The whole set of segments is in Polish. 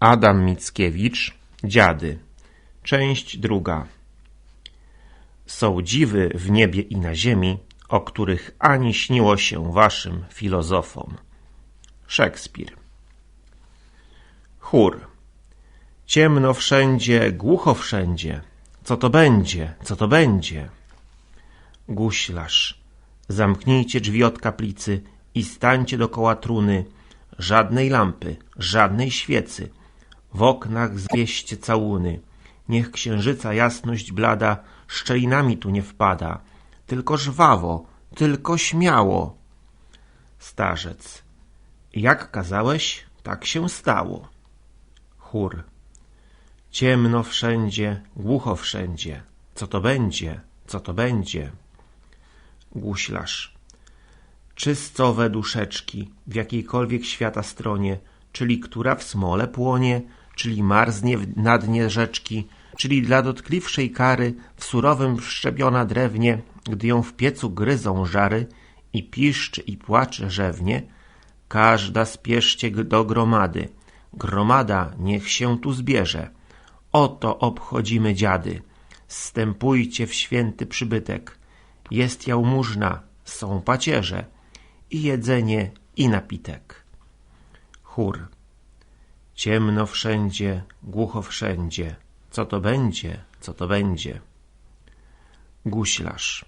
Adam Mickiewicz, Dziady, część druga. Są dziwy w niebie i na ziemi, o których ani śniło się waszym filozofom. Szekspir. Chór. Ciemno wszędzie, głucho wszędzie. Co to będzie, co to będzie? Guślarz. Zamknijcie drzwi od kaplicy i stańcie dokoła truny. Żadnej lampy, żadnej świecy. W oknach zwieście całuny. Niech księżyca jasność blada szczelinami tu nie wpada. Tylko żwawo, tylko śmiało. Starzec. Jak kazałeś, tak się stało. Chór. Ciemno wszędzie, głucho wszędzie. Co to będzie, co to będzie? Guślarz. Czyscowe duszeczki w jakiejkolwiek świata stronie, czyli która w smole płonie, czyli marznie na dnie rzeczki, czyli dla dotkliwszej kary w surowym szczepiona drewnie, gdy ją w piecu gryzą żary i piszczy i płacze rzewnie, każda spieszcie do gromady. Gromada niech się tu zbierze. Oto obchodzimy dziady. Stępujcie w święty przybytek. Jest jałmużna, są pacierze i jedzenie i napitek. Chór. Ciemno wszędzie, głucho wszędzie. Co to będzie, co to będzie? Guślarz.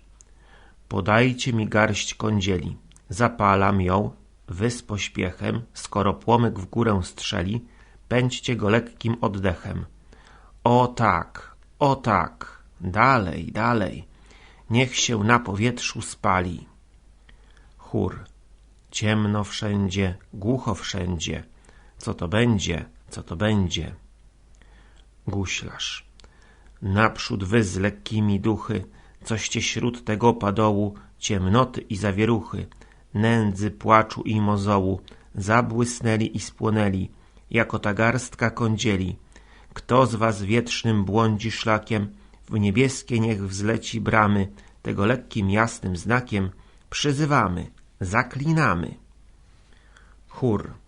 Podajcie mi garść kądzieli. Zapalam ją, wy z pośpiechem, skoro płomyk w górę strzeli, pędźcie go lekkim oddechem. O tak, o tak, dalej, dalej, niech się na powietrzu spali. Chór. Ciemno wszędzie, głucho wszędzie. Co to będzie, co to będzie? Guślarz. Naprzód wy z lekkimi duchy, coście śród tego padołu ciemnoty i zawieruchy, nędzy, płaczu i mozołu, zabłysnęli i spłonęli, jako ta garstka kądzieli. Kto z was wietrznym błądzi szlakiem, w niebieskie niech wzleci bramy, tego lekkim jasnym znakiem przyzywamy, zaklinamy. Chór.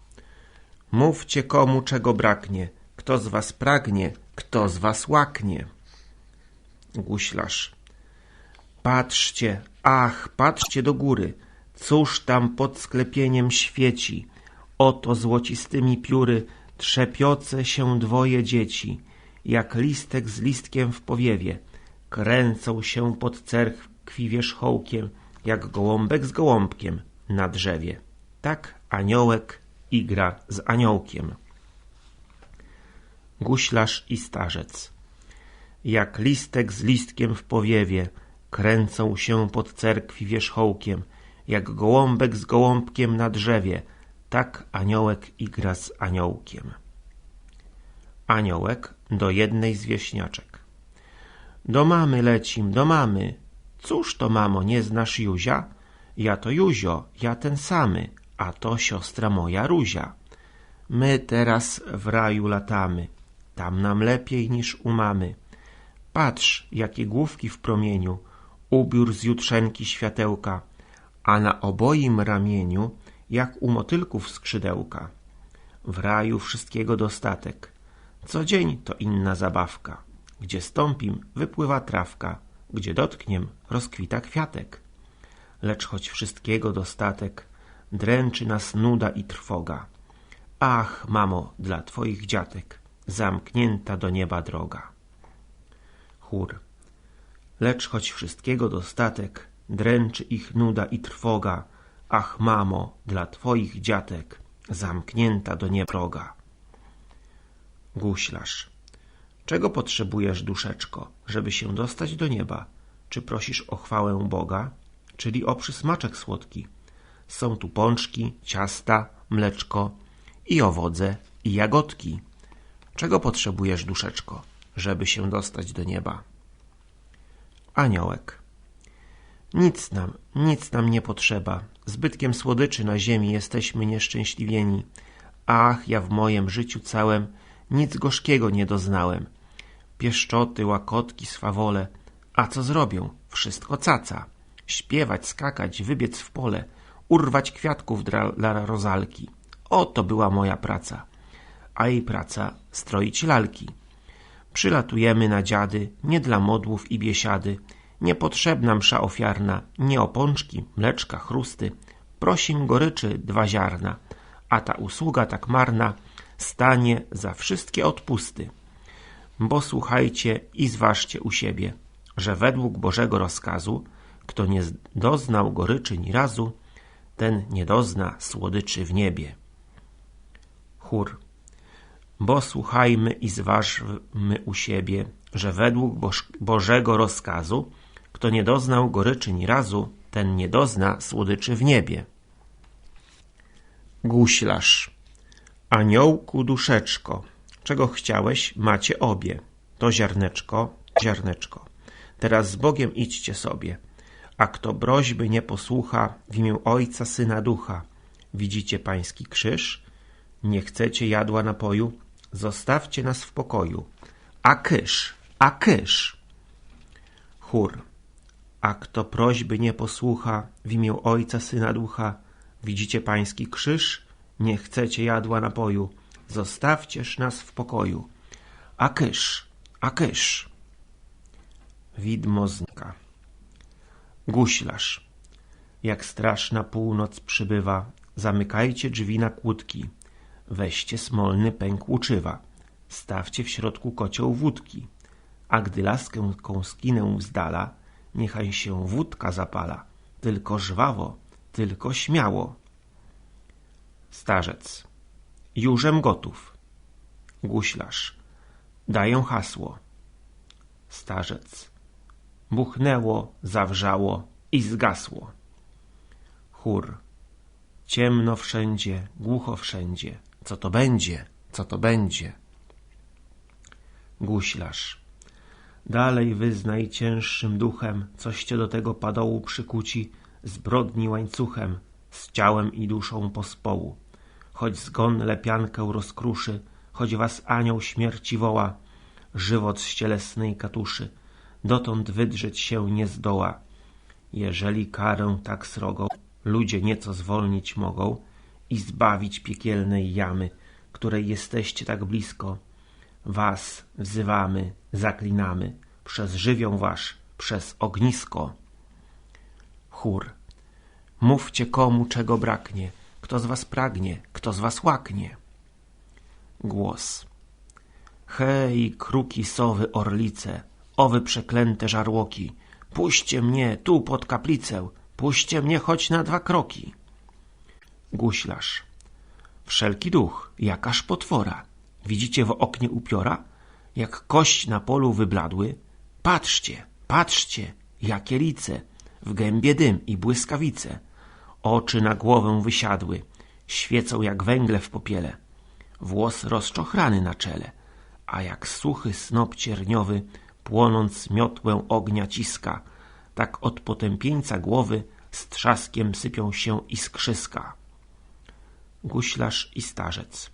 Mówcie komu czego braknie, kto z was pragnie, kto z was łaknie. Guślarz. Patrzcie, ach, patrzcie do góry, cóż tam pod sklepieniem świeci. Oto złocistymi pióry trzepioce się dwoje dzieci, jak listek z listkiem w powiewie. Kręcą się pod cerkwi wierzchołkiem, jak gołąbek z gołąbkiem na drzewie. Tak aniołek igra z aniołkiem. Guślarz i starzec. Jak listek z listkiem w powiewie, kręcą się pod cerkwi wierzchołkiem, jak gołąbek z gołąbkiem na drzewie, tak aniołek igra z aniołkiem. Aniołek do jednej z wieśniaczek. Do mamy lecim, do mamy. Cóż to, mamo, nie znasz Juzia? Ja to Juzio, ja ten samy, a to siostra moja Ruzia. My teraz w raju latamy, tam nam lepiej niż u mamy. Patrz, jakie główki w promieniu, ubiór z jutrzenki światełka, a na oboim ramieniu, jak u motylków skrzydełka. W raju wszystkiego dostatek, co dzień to inna zabawka. Gdzie stąpim, wypływa trawka, gdzie dotkniem, rozkwita kwiatek. Lecz choć wszystkiego dostatek, dręczy nas nuda i trwoga. Ach, mamo, dla twoich dziatek, zamknięta do nieba droga. Chór. Lecz choć wszystkiego dostatek, dręczy ich nuda i trwoga. Ach, mamo, dla twoich dziatek, zamknięta do nieba droga. Guślarz. Czego potrzebujesz, duszeczko, żeby się dostać do nieba? Czy prosisz o chwałę Boga, czyli o przysmaczek słodki? Są tu pączki, ciasta, mleczko i owoce i jagodki. Czego potrzebujesz, duszeczko, żeby się dostać do nieba? Aniołek. Nic nam, nic nam nie potrzeba. Zbytkiem słodyczy na ziemi jesteśmy nieszczęśliwieni. Ach, ja w mojem życiu całym nic gorzkiego nie doznałem. Pieszczoty, łakotki, swawole. A co zrobią? Wszystko caca. Śpiewać, skakać, wybiec w pole, urwać kwiatków dla rozalki. Oto była moja praca. a jej praca stroić lalki. Przylatujemy na dziady, nie dla modłów i biesiady, niepotrzebna msza ofiarna, nie opączki, mleczka, chrusty, prosim goryczy dwa ziarna, a ta usługa tak marna stanie za wszystkie odpusty. Bo słuchajcie i zważcie u siebie, że według Bożego rozkazu, kto nie doznał goryczy ni razu, ten nie dozna słodyczy w niebie. Chór. Bo słuchajmy i zważmy u siebie, że według Boż Bożego rozkazu, kto nie doznał goryczy ni razu, ten nie dozna słodyczy w niebie. Guślarz. Aniołku duszeczko, czego chciałeś, macie obie. To ziarneczko, ziarneczko. Teraz z Bogiem idźcie sobie. A kto broźby nie posłucha, w imię Ojca, Syna, Ducha. Widzicie pański krzyż? Nie chcecie jadła napoju? Zostawcie nas w pokoju. A kysz, a kysz. Chór. A kto prośby nie posłucha, w imię Ojca, Syna, Ducha. Widzicie pański krzyż? Nie chcecie jadła napoju. Zostawcież nas w pokoju. A kysz, a kysz. Widmo znika. Guślarz. Jak straszna północ przybywa, zamykajcie drzwi na kłódki. Weźcie smolny pęk łuczywa. Stawcie w środku kocioł wódki. A gdy laskę skinę z dala, niechaj się wódka zapala. Tylko żwawo, tylko śmiało. Starzec. Jużem gotów. Guślarz. Daję hasło. Starzec. Buchnęło, zawrzało i zgasło. Chór. Ciemno wszędzie, głucho wszędzie. Co to będzie? Co to będzie? Guślarz. Dalej wyznaj cięższym duchem, coście do tego padołu przykuci, zbrodni łańcuchem, z ciałem i duszą pospołu. Choć zgon lepiankę rozkruszy, choć was anioł śmierci woła, żywot z cielesnej katuszy, dotąd wydrzeć się nie zdoła. Jeżeli karę tak srogą ludzie nieco zwolnić mogą i zbawić piekielnej jamy, której jesteście tak blisko, was wzywamy, zaklinamy, przez żywioł wasz, przez ognisko. Chór. Mówcie komu czego braknie, kto z was pragnie, kto z was łaknie. Głos. Hej, kruki, sowy, orlice, owy przeklęte żarłoki, puśćcie mnie tu pod kaplicę, puśćcie mnie choć na dwa kroki. Guślarz. Wszelki duch, jakaż potwora. Widzicie w oknie upiora? Jak kość na polu wybladły? Patrzcie, patrzcie, jakie lice, w gębie dym i błyskawice. Oczy na głowę wysiadły, świecą jak węgle w popiele. Włos rozczochrany na czele, a jak suchy snop cierniowy, płonąc miotłę ognia ciska, tak od potępieńca głowy z trzaskiem sypią się iskrzyska. Guślarz i starzec.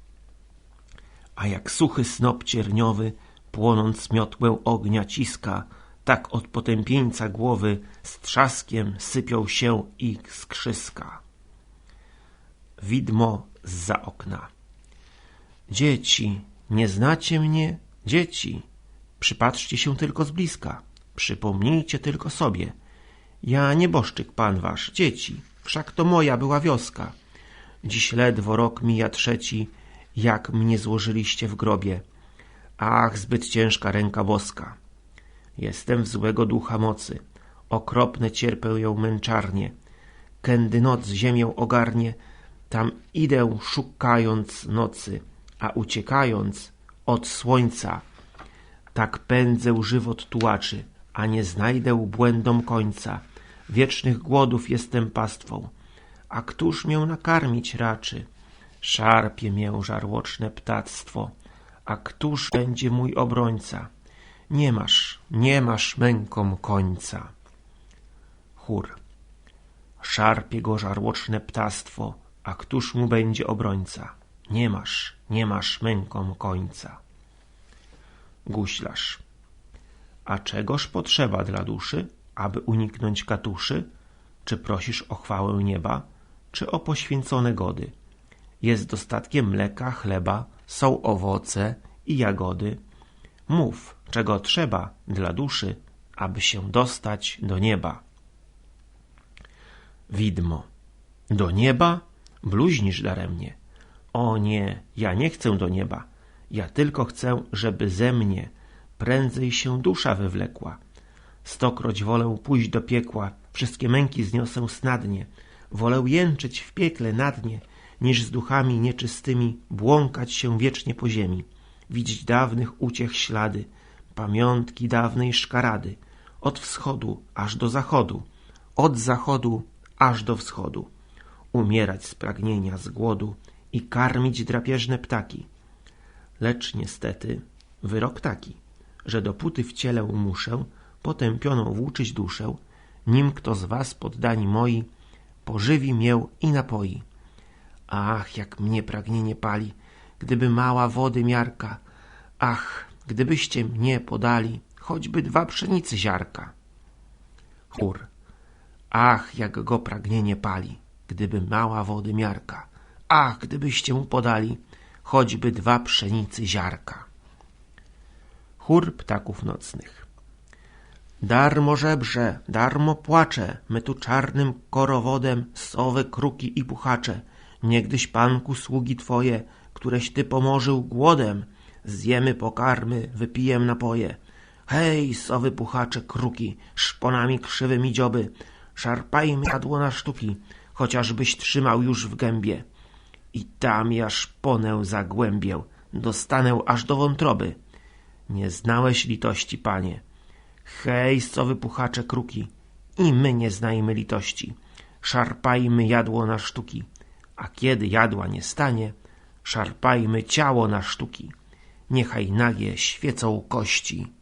A jak suchy snop cierniowy, płonąc miotłę ognia ciska, tak od potępieńca głowy z trzaskiem sypią się iskrzyska. Widmo zza okna. Dzieci, nie znacie mnie? Dzieci, przypatrzcie się tylko z bliska. Przypomnijcie tylko sobie. Ja nieboszczyk pan wasz, dzieci, wszak to moja była wioska. Dziś ledwo rok mija trzeci, jak mnie złożyliście w grobie. Ach, zbyt ciężka ręka boska. Jestem w złego ducha mocy, okropne cierpę ją męczarnie. Kędy noc ziemię ogarnie, tam idę szukając nocy, a uciekając od słońca. Tak pędzę żywot tułaczy, a nie znajdę błędom końca. Wiecznych głodów jestem pastwą, a któż mię nakarmić raczy? Szarpie mię żarłoczne ptactwo, a któż będzie mój obrońca? Nie masz, nie masz mękom końca. Chór. Szarpie go żarłoczne ptactwo, a któż mu będzie obrońca? Nie masz, nie masz mękom końca. Guślarz. A czegoż potrzeba dla duszy, aby uniknąć katuszy? Czy prosisz o chwałę nieba, czy o poświęcone gody? Jest dostatkiem mleka, chleba, są owoce i jagody. Mów, czego trzeba dla duszy, aby się dostać do nieba. Widmo. Do nieba? Bluźnisz daremnie. O nie, ja nie chcę do nieba. Ja tylko chcę, żeby ze mnie prędzej się dusza wywlekła. Stokroć wolę pójść do piekła, wszystkie męki zniosę snadnie. Wolę jęczyć w piekle na dnie, niż z duchami nieczystymi błąkać się wiecznie po ziemi. Widzieć dawnych uciech ślady, pamiątki dawnej szkarady, od wschodu aż do zachodu, od zachodu aż do wschodu. Umierać z pragnienia, z głodu i karmić drapieżne ptaki. Lecz niestety wyrok taki, że dopóty w ciele muszę potępioną włóczyć duszę, nim kto z was poddani moi pożywi mię i napoi. Ach, jak mnie pragnienie pali, gdyby mała wody miarka, ach, gdybyście mnie podali, choćby dwa pszenicy ziarka. Chór. Ach, jak go pragnienie pali, gdyby mała wody miarka. Ach, gdybyście mu podali, choćby dwa pszenicy ziarka. Chór ptaków nocnych. Darmo żebrze, darmo płacze, my tu czarnym korowodem sowy, kruki i puchacze. Niegdyś panku sługi twoje, któreś ty pomorzył głodem, zjemy pokarmy, wypijem napoje. Hej, sowy puchacze, kruki, szponami krzywymi dzioby, szarpajmy jadło na sztuki, chociażbyś trzymał już w gębie. I tam ja szponę zagłębię, dostanę aż do wątroby. Nie znałeś litości, panie. Hej, sowy puchacze, kruki, i my nie znajmy litości. Szarpajmy jadło na sztuki, a kiedy jadła nie stanie, szarpajmy ciało na sztuki. Niechaj nagie świecą kości.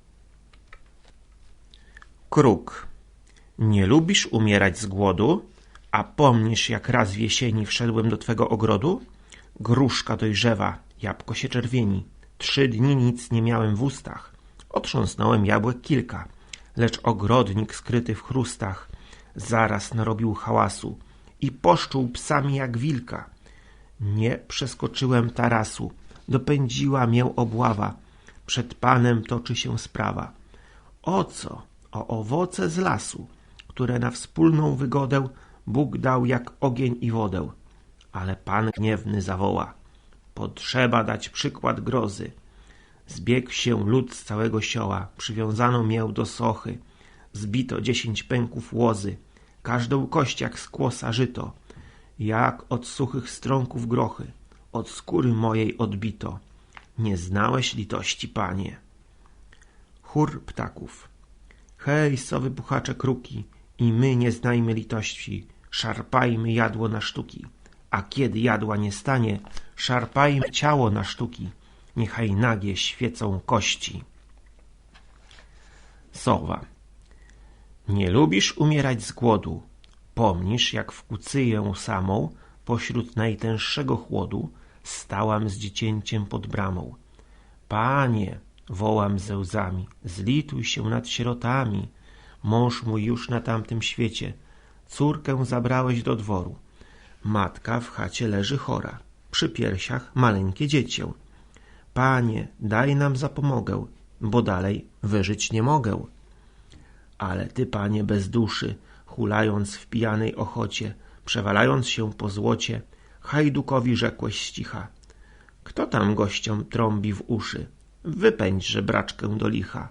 Kruk. Nie lubisz umierać z głodu? A pomnisz, jak raz w jesieni wszedłem do twego ogrodu? Gruszka dojrzewa, jabłko się czerwieni. Trzy dni nic nie miałem w ustach. Otrząsnąłem jabłek kilka, lecz ogrodnik skryty w chrustach zaraz narobił hałasu i poszczuł psami jak wilka. Nie przeskoczyłem tarasu, dopędziła mię obława. Przed panem toczy się sprawa. O co? O owoce z lasu, które na wspólną wygodę Bóg dał jak ogień i wodę. Ale pan gniewny zawoła. Potrzeba dać przykład grozy. Zbiegł się lud z całego sioła, przywiązano mię do sochy. Zbito dziesięć pęków łozy, każdą kość jak skłosa żyto. Jak od suchych strąków grochy, od skóry mojej odbito. Nie znałeś litości, panie. Chór ptaków. Hej, sowy puchacze kruki, i my nie znajmy litości, szarpajmy jadło na sztuki. A kiedy jadła nie stanie, szarpajmy ciało na sztuki, niechaj nagie świecą kości. Sowa. Nie lubisz umierać z głodu, pomnisz, jak w kucyję samą, pośród najtęższego chłodu, stałam z dziecięciem pod bramą. Panie, wołam ze łzami, zlituj się nad sierotami. Mąż mój już na tamtym świecie, córkę zabrałeś do dworu. Matka w chacie leży chora, przy piersiach maleńkie dziecię. Panie, daj nam zapomogę, bo dalej wyżyć nie mogę. Ale ty, panie, bez duszy, hulając w pijanej ochocie, przewalając się po złocie, hajdukowi rzekłeś ścicha. Kto tam gościom trąbi w uszy? Wypędź żebraczkę do licha.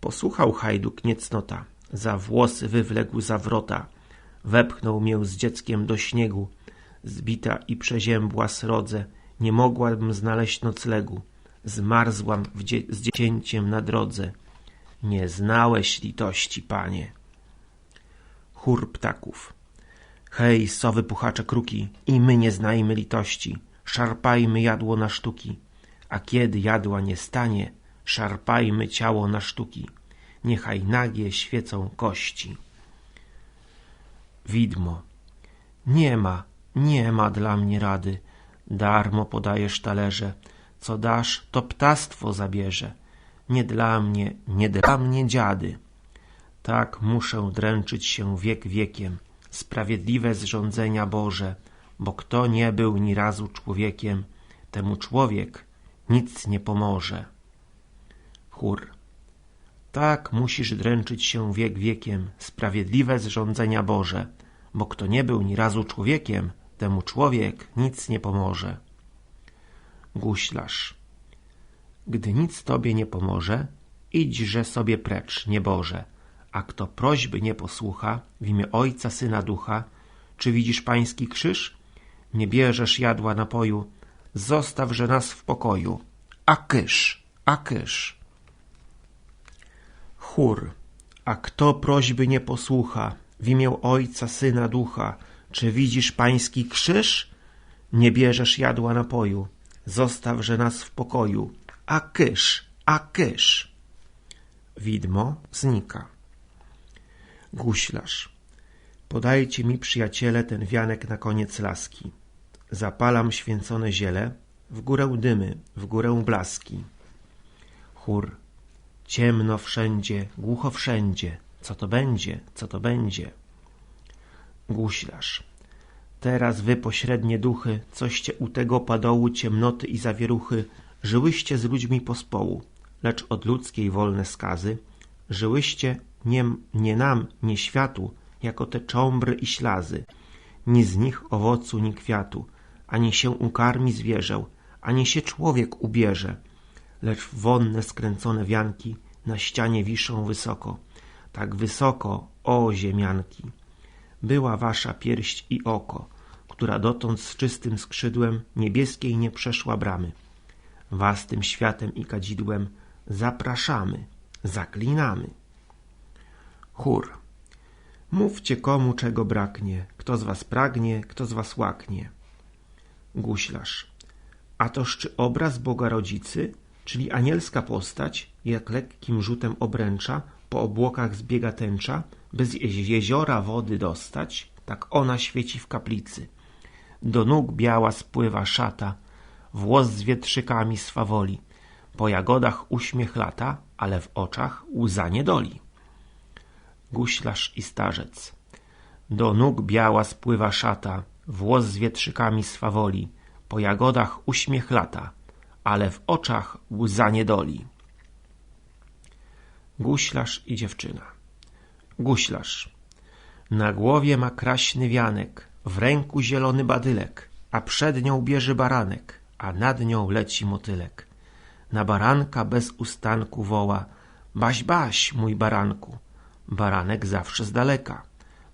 Posłuchał hajduk niecnota, za włosy wywległ zawrota, wepchnął mię z dzieckiem do śniegu, zbita i przeziębła srodze, nie mogłabym znaleźć noclegu, zmarzłam z dziecięciem na drodze. Nie znałeś litości, panie. Chór ptaków. Hej, sowy puchacze kruki, i my nie znajmy litości, szarpajmy jadło na sztuki, a kiedy jadła nie stanie, szarpajmy ciało na sztuki, niechaj nagie świecą kości. Widmo. Nie ma, nie ma dla mnie rady, darmo podajesz talerze, co dasz, to ptactwo zabierze. Nie dla mnie, nie dla mnie dziady. Tak muszę dręczyć się wiek wiekiem, sprawiedliwe zrządzenia Boże, bo kto nie był ni razu człowiekiem, temu człowiek nic nie pomoże. Chór. Tak musisz dręczyć się wiek wiekiem, sprawiedliwe zrządzenia Boże, bo kto nie był ni razu człowiekiem, temu człowiek nic nie pomoże. Guślarz. Gdy nic tobie nie pomoże, idźże sobie precz, nieboże. A kto prośby nie posłucha, w imię Ojca, Syna, Ducha, czy widzisz pański krzyż? Nie bierzesz jadła napoju, zostawże nas w pokoju. A kysz, a kysz. Chór. A kto prośby nie posłucha, w imię Ojca, Syna, Ducha, czy widzisz pański krzyż? Nie bierzesz jadła napoju, zostawże nas w pokoju. A kysz, a kysz. Widmo znika. Guślarz. Podajcie mi, przyjaciele, ten wianek na koniec laski. Zapalam święcone ziele, w górę dymy, w górę blaski. Chór. Ciemno wszędzie, głucho wszędzie. Co to będzie, co to będzie? Guślarz. Teraz wy pośrednie duchy, coście u tego padołu ciemnoty i zawieruchy, żyłyście z ludźmi pospołu, lecz od ludzkiej wolne skazy, żyłyście nie, nie nam, nie światu, jako te cząbry i ślazy, ni z nich owocu, ni kwiatu, ani się ukarmi zwierzę, ani się człowiek ubierze, lecz wonne skręcone wianki na ścianie wiszą wysoko, tak wysoko, o ziemianki. Była wasza pierść i oko, która dotąd z czystym skrzydłem niebieskiej nie przeszła bramy. Was tym światem i kadzidłem zapraszamy, zaklinamy. Chór. Mówcie komu czego braknie, kto z was pragnie, kto z was łaknie. Guślarz. A toż czy obraz Boga Rodzicy, czyli anielska postać, jak lekkim rzutem obręcza, po obłokach zbiega tęcza, by z jeziora wody dostać, tak ona świeci w kaplicy. Do nóg biała spływa szata, włos z wietrzykami swawoli. Po jagodach uśmiech lata, ale w oczach łza niedoli. Guślarz i starzec. Do nóg biała spływa szata, włos z wietrzykami swawoli. Po jagodach uśmiech lata, ale w oczach łza niedoli. Guślarz i dziewczyna. Guślarz. Na głowie ma kraśny wianek, w ręku zielony badylek, a przed nią bierze baranek, a nad nią leci motylek. Na baranka bez ustanku woła, baś, baś, mój baranku. Baranek zawsze z daleka.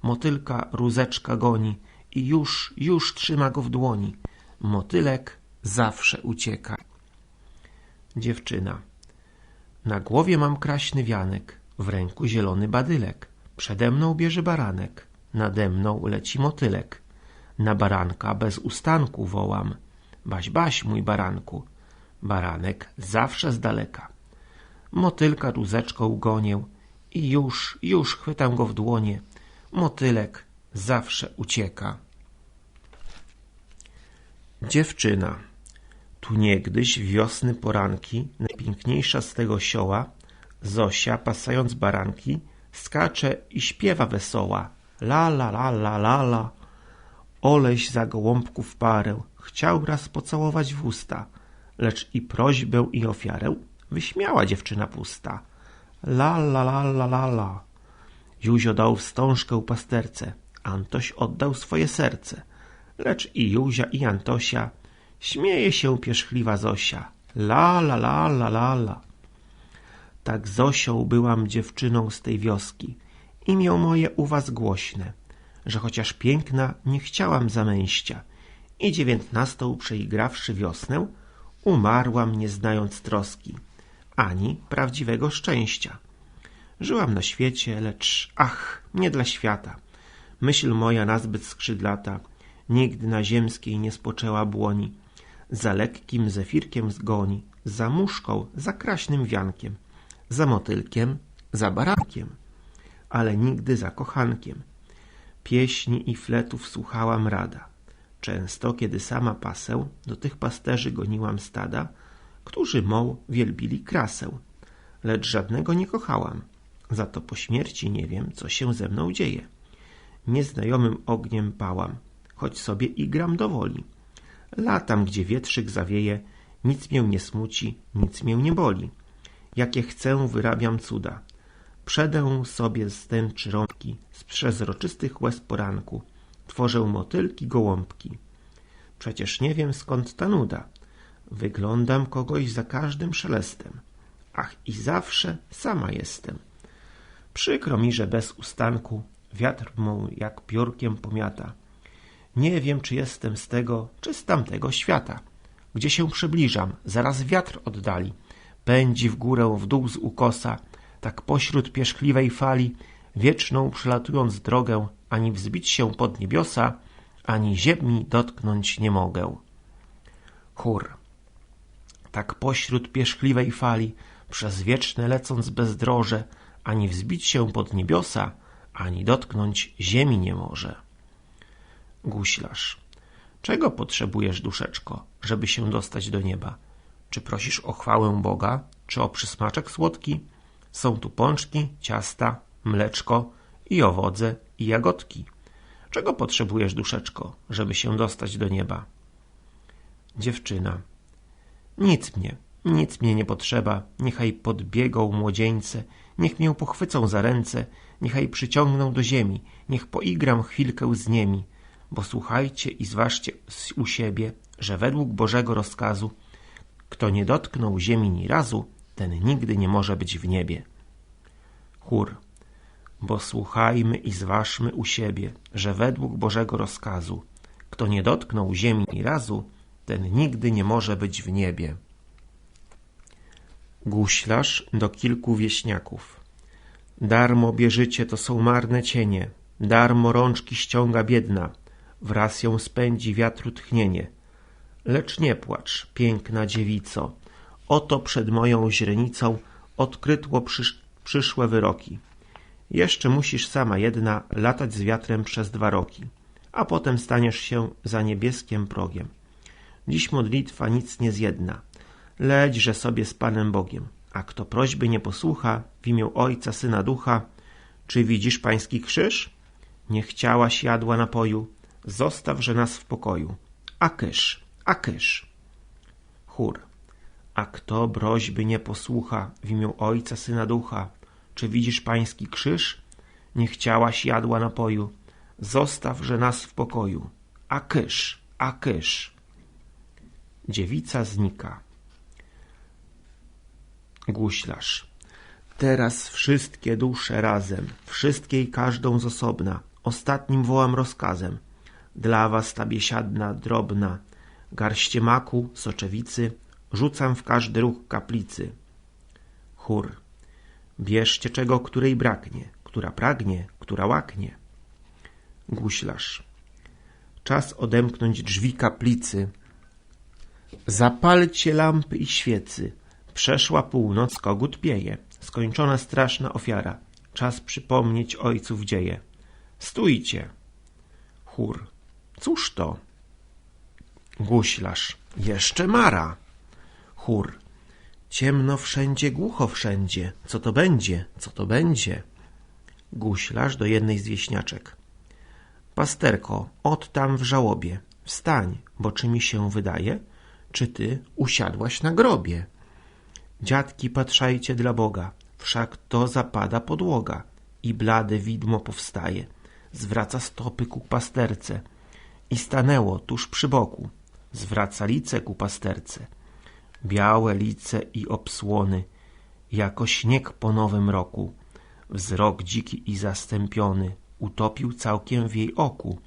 Motylka rózeczka goni i już, już trzyma go w dłoni. Motylek zawsze ucieka. Dziewczyna. Na głowie mam kraśny wianek, w ręku zielony badylek. Przede mną bierze baranek, nade mną leci motylek. Na baranka bez ustanku wołam. Baś, baś, mój baranku. Baranek zawsze z daleka. Motylka rózeczką gonię i już, już chwytam go w dłonie. Motylek zawsze ucieka. Dziewczyna. Tu niegdyś wiosny poranki, najpiękniejsza z tego sioła, Zosia, pasając baranki, skacze i śpiewa wesoła. La la la la la la. Oleś za gołąbków parę chciał raz pocałować w usta, lecz i prośbę i ofiarę wyśmiała dziewczyna pusta. La la la la la la. Józio dał wstążkę pasterce, Antoś oddał swoje serce, lecz i Józia i Antosia śmieje się pierzchliwa Zosia. La la la la la la. Tak Zosią byłam dziewczyną z tej wioski. Imię moje u was głośne, że chociaż piękna, nie chciałam zamęścia. I dziewiętnastą przeigrawszy wiosnę, umarłam nie znając troski, ani prawdziwego szczęścia. Żyłam na świecie, lecz ach, nie dla świata. Myśl moja nazbyt skrzydlata, nigdy na ziemskiej nie spoczęła błoni. Za lekkim zefirkiem zgoni, za muszką, za kraśnym wiankiem za motylkiem, za barankiem, ale nigdy za kochankiem. Pieśni i fletów słuchałam rada. Często, kiedy sama pasę, do tych pasterzy goniłam stada, którzy mą wielbili krasę, lecz żadnego nie kochałam. Za to po śmierci nie wiem, co się ze mną dzieje. Nieznajomym ogniem pałam, choć sobie i gram do woli. Latam, gdzie wietrzyk zawieje, nic mię nie smuci, nic mię nie boli. Jakie chcę, wyrabiam cuda. Przedę sobie z tęczy rąbki, z przezroczystych łez poranku. Tworzę motylki, gołąbki. Przecież nie wiem, skąd ta nuda. Wyglądam kogoś za każdym szelestem. Ach, i zawsze sama jestem. Przykro mi, że bez ustanku wiatr mą jak piórkiem pomiata. Nie wiem, czy jestem z tego, czy z tamtego świata. Gdzie się przybliżam, zaraz wiatr oddali. Pędzi w górę, w dół z ukosa, tak pośród pierzchliwej fali, wieczną przelatując drogę, ani wzbić się pod niebiosa, ani ziemi dotknąć nie mogę. Chór. Tak pośród pierzchliwej fali, przez wieczne lecąc bezdroże, ani wzbić się pod niebiosa, ani dotknąć ziemi nie może. Guślarz. Czego potrzebujesz, duszeczko, żeby się dostać do nieba? Czy prosisz o chwałę Boga, czy o przysmaczek słodki? Są tu pączki, ciasta, mleczko i owoce i jagodki. Czego potrzebujesz, duszeczko, żeby się dostać do nieba? Dziewczyna. Nic mnie, nic mnie nie potrzeba. Niechaj podbiegą młodzieńce, niech mię pochwycą za ręce, niechaj przyciągną do ziemi, niech poigram chwilkę z niemi. Bo słuchajcie i zważcie u siebie, że według Bożego rozkazu, kto nie dotknął ziemi ni razu, ten nigdy nie może być w niebie. Chór. Bo słuchajmy i zważmy u siebie, że według Bożego rozkazu, kto nie dotknął ziemi ni razu, ten nigdy nie może być w niebie. Guślarz do kilku wieśniaków. Darmo bieżycie, to są marne cienie, darmo rączki ściąga biedna, wraz ją spędzi wiatru tchnienie. Lecz nie płacz, piękna dziewico, oto przed moją źrenicą odkrytło przysz przyszłe wyroki. Jeszcze musisz sama jedna latać z wiatrem przez dwa roki, a potem staniesz się za niebieskim progiem. Dziś modlitwa nic nie zjedna, lećże sobie z Panem Bogiem, a kto prośby nie posłucha, w imię Ojca, Syna, Ducha, czy widzisz pański krzyż? Nie chciałaś jadła napoju, zostawże nas w pokoju. A kysz, a kysz. Chór. A kto prośby nie posłucha w imię Ojca, Syna, Ducha, czy widzisz pański krzyż? Nie chciałaś jadła napoju, zostawże nas w pokoju. A kysz, a kysz. Dziewica znika. Guślarz. Teraz wszystkie dusze razem, wszystkie i każdą z osobna, ostatnim wołam rozkazem. Dla was ta biesiadna, drobna, garście maku, soczewicy, rzucam w każdy ruch kaplicy. Chór. Bierzcie czego, której braknie, która pragnie, która łaknie. Guślarz. Czas odemknąć drzwi kaplicy. Zapalcie lampy i świecy. Przeszła północ, kogut pieje. Skończona straszna ofiara. Czas przypomnieć ojców dzieje. Stójcie. Chór. Cóż to? Guślarz. Jeszcze Mara. Chór. Ciemno wszędzie, głucho wszędzie. Co to będzie? Co to będzie? Guślarz do jednej z wieśniaczek. Pasterko, od tam w żałobie. Wstań, bo czy mi się wydaje, czy ty usiadłaś na grobie? Dziadki, patrzajcie dla Boga, wszak to zapada podłoga i blade widmo powstaje, zwraca stopy ku pasterce i stanęło tuż przy boku, zwraca lice ku pasterce. Białe lice i obsłony, jako śnieg po nowym roku, wzrok dziki i zastępiony, utopił całkiem w jej oku.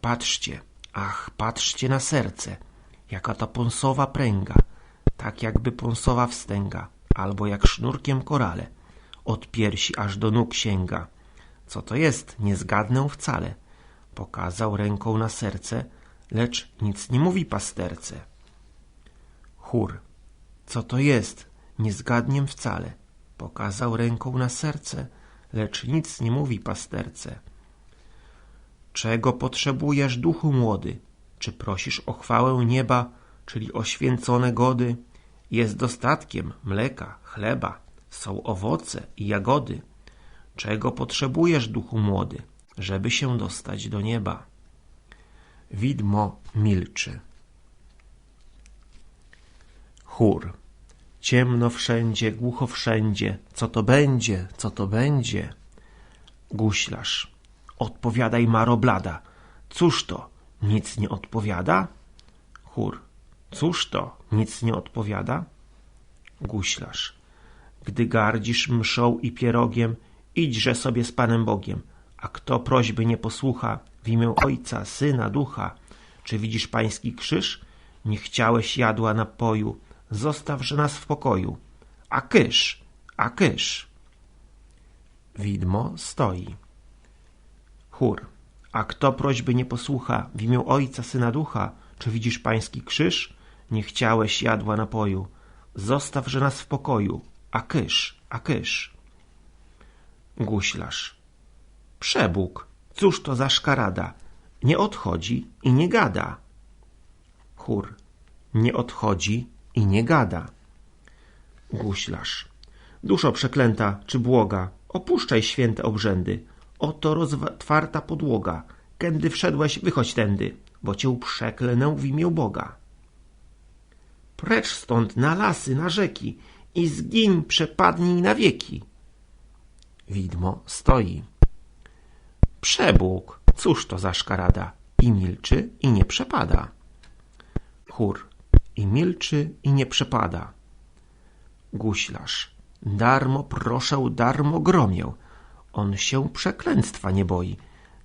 Patrzcie, ach, patrzcie na serce, jaka ta pąsowa pręga, tak jakby pąsowa wstęga, albo jak sznurkiem korale, od piersi aż do nóg sięga. Co to jest, nie zgadnę wcale. Pokazał ręką na serce, lecz nic nie mówi pasterce. Chór. Co to jest, nie zgadniem wcale. Pokazał ręką na serce, lecz nic nie mówi pasterce. Czego potrzebujesz, duchu młody? Czy prosisz o chwałę nieba, czyli o święcone gody? Jest dostatkiem mleka, chleba, są owoce i jagody. Czego potrzebujesz, duchu młody, żeby się dostać do nieba? Widmo milczy. Chór. Ciemno wszędzie, głucho wszędzie. Co to będzie? Co to będzie? Guślarz. Odpowiadaj, Maro blada. Cóż to? Nic nie odpowiada? Chór. Cóż to? Nic nie odpowiada? Guślarz. Gdy gardzisz mszą i pierogiem, idźże sobie z Panem Bogiem. A kto prośby nie posłucha, w imię Ojca, Syna, Ducha, czy widzisz pański krzyż? Nie chciałeś jadła napoju, zostawże nas w pokoju. A kysz, a kysz. Widmo stoi. Chór. A kto prośby nie posłucha, w imię Ojca, Syna, Ducha, czy widzisz pański krzyż? Nie chciałeś jadła napoju, zostawże nas w pokoju. A kysz, a kysz. Guślarz. Przebóg, cóż to za szkarada? Nie odchodzi i nie gada. Chór. Nie odchodzi i nie gada. Guślarz. Duszo przeklęta czy błoga, opuszczaj święte obrzędy. Oto roztwarta podłoga. Kędy wszedłeś, wychodź tędy, bo cię przeklnę w imię Boga. Precz stąd na lasy, na rzeki i zgiń, przepadnij na wieki. Widmo stoi. Przebóg, cóż to za szkarada? I milczy, i nie przepada. Chór. I milczy, i nie przepada. Guślarz. Darmo proszę, darmo gromię. On się przeklęstwa nie boi.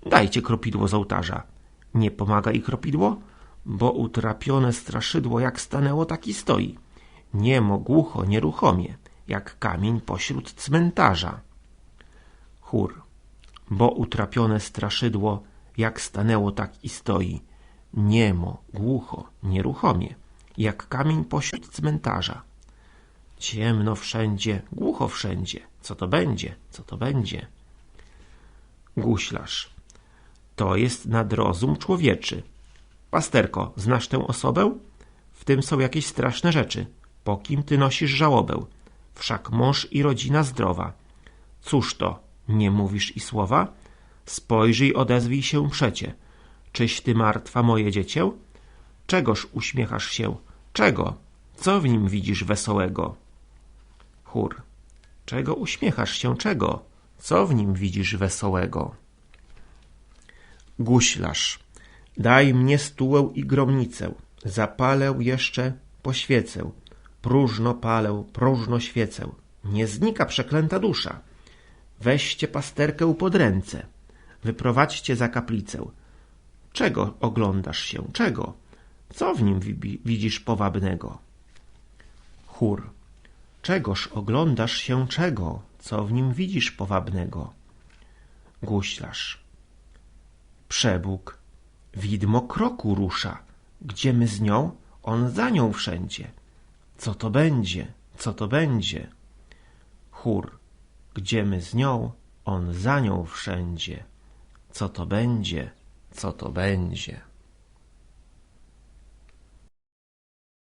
Dajcie kropidło z ołtarza. Nie pomaga i kropidło? Bo utrapione straszydło jak stanęło, tak i stoi. Niemo, głucho, nieruchomie, jak kamień pośród cmentarza. Chór. Bo utrapione straszydło jak stanęło, tak i stoi. Niemo, głucho, nieruchomie, jak kamień pośród cmentarza. Ciemno wszędzie, głucho wszędzie. Co to będzie? Co to będzie? Guślarz. To jest nadrozum człowieczy. Pasterko, znasz tę osobę? W tym są jakieś straszne rzeczy. Po kim ty nosisz żałobę? Wszak mąż i rodzina zdrowa. Cóż to, nie mówisz i słowa? Spojrzyj, odezwij się przecie. Czyś ty martwa, moje dziecię? Czegoż uśmiechasz się? Czego? Co w nim widzisz wesołego? Chór. Czego uśmiechasz się? Czego? Co w nim widzisz wesołego? Guślarz. Daj mnie stułę i gromnicę. Zapalę jeszcze, poświecę. Próżno palę, próżno świecę. Nie znika przeklęta dusza. Weźcie pasterkę pod ręce. Wyprowadźcie za kaplicę. Czego oglądasz się? Czego? Co w nim widzisz powabnego? Chór. Czegoż oglądasz się czego? Co w nim widzisz powabnego? Guślarz. Przebóg. Widmo kroku rusza. Gdzie my z nią? On za nią wszędzie. Co to będzie? Co to będzie? Chór. Gdzie my z nią? On za nią wszędzie. Co to będzie? Co to będzie?